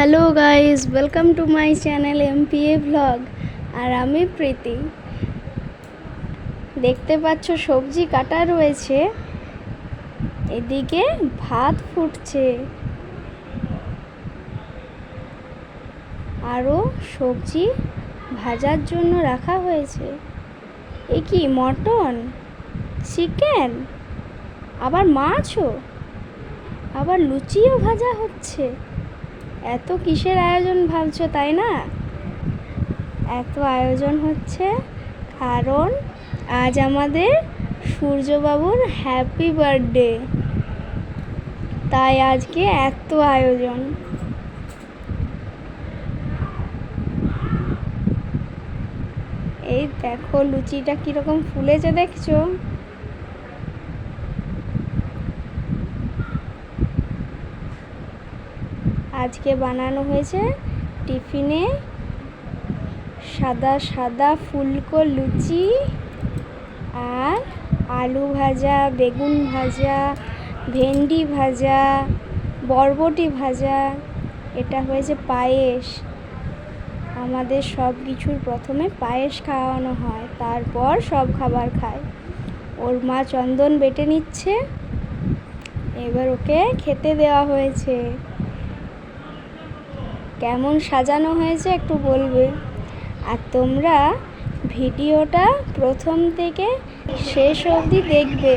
Hello guys welcome to my channel MPA vlog আর আমি প্রীতি। দেখতে পাচ্ছ সবজি কাটা রয়েছে। এদিকে ভাত ফুটছে। আরও সবজি ভাজার জন্য রাখা হয়েছে। এ কি, মটন? চিকেন? আবার মাছও? আবার লুচিও ভাজা হচ্ছে। এত কিসের আয়োজন ভাবছ, তাই না? এত আয়োজন হচ্ছে কারণ আজ আমাদের সূর্যবাবুর হ্যাপি বার্থডে তাই আজকে এত আয়োজন। এই দেখো লুচিটা কীরকম ফুলেছে দেখছ? আজকে বানানো হয়েছে টিফিনে সাদা সাদা ফুলকো লুচি আর আলু ভাজা, বেগুন ভাজা, ভেন্ডি ভাজা, বরবটি ভাজা। এটা হয়েছে পায়েস। আমাদের সব কিছুর প্রথমে পায়েস খাওয়ানো হয়, তারপর সব খাবার খায়। ওর মা চন্দন বেটে নিচ্ছে। এবার ওকে খেতে দেওয়া হয়েছে। কেমন সাজানো হয়েছে একটু বলবে? আর তোমরা ভিডিওটা প্রথম থেকে শেষ অবধি দেখবে।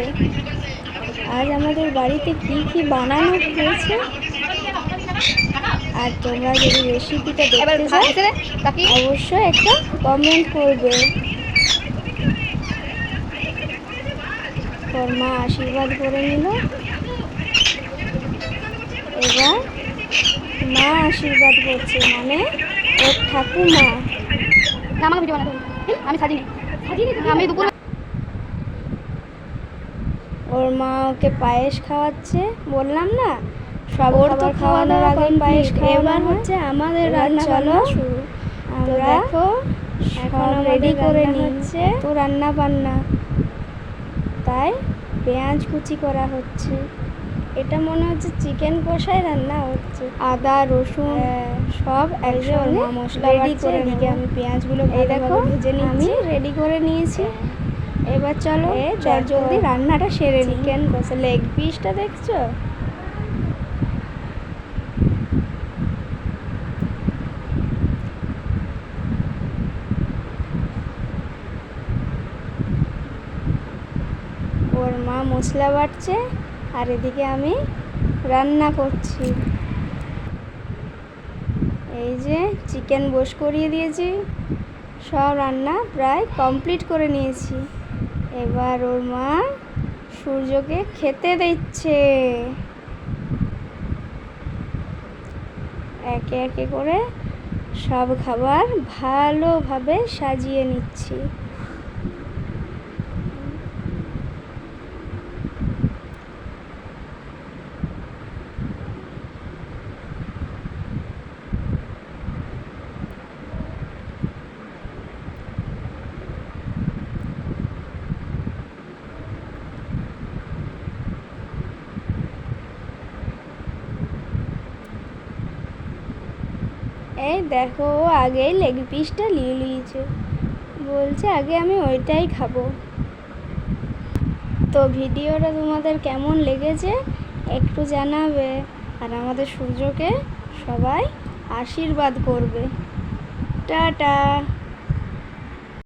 আজ আমাদের বাড়িতে কি কি বানানো হয়েছে? আর তোমরা যদি রেসিপিটা দেখতে চাও অবশ্যই একটা কমেন্ট করবে। তোর মা আশীর্বাদ করে নিল। এবার মা আশীর্বাদ করছে মানে ওর ঠাকুমা। আমাকে ভিডিও বানাতে আমি সাজিনি সাজিনি আমি দুপুর ওর মা ওকে পায়েস খাওয়াচ্ছে বললাম না? সব তো খাওয়ানোর আগে পায়েস এবার হচ্ছে আমাদের এবার রান্না চলো আমরা দেখো এখন রেডি করে নিচ্ছে। তো রান্না বান্না তাই পেঁয়াজ কুচি করা হচ্ছে। এটা মনে হচ্ছে চিকেন কষাই রান্না হচ্ছে। আদা রসুন সব একসঙ্গে মশলা রেডি করে নেব। আমি পেঁয়াজগুলো দেখো, ভেজে আমি রেডি করে নিয়েছি। এবার চলো দেখো, জলদি রান্নাটা সেরে চিকেন কষা লেগ পিসটা দেখছ? ওর মা মশলা বাটছে। আর এদিকে আমি রান্না করছি। এই যে চিকেন বস করিয়ে দিয়েছি, সব রান্না প্রায় কমপ্লিট করে নিয়েছি। এবার ওর মা সূর্যকে খেতে দিচ্ছে। একে একে করে সব খাবার ভালোভাবে সাজিয়ে নিচ্ছি। এই দেখো ও আগেই লেগ পিসটা নিয়ে নিয়েছে। বলছে, আগে আমি ওইটাই খাব। তো ভিডিওটা তোমাদের কেমন লেগেছে একটু জানাবে, আর আমাদের সূর্যকে সবাই আশীর্বাদ করবে। টাটা!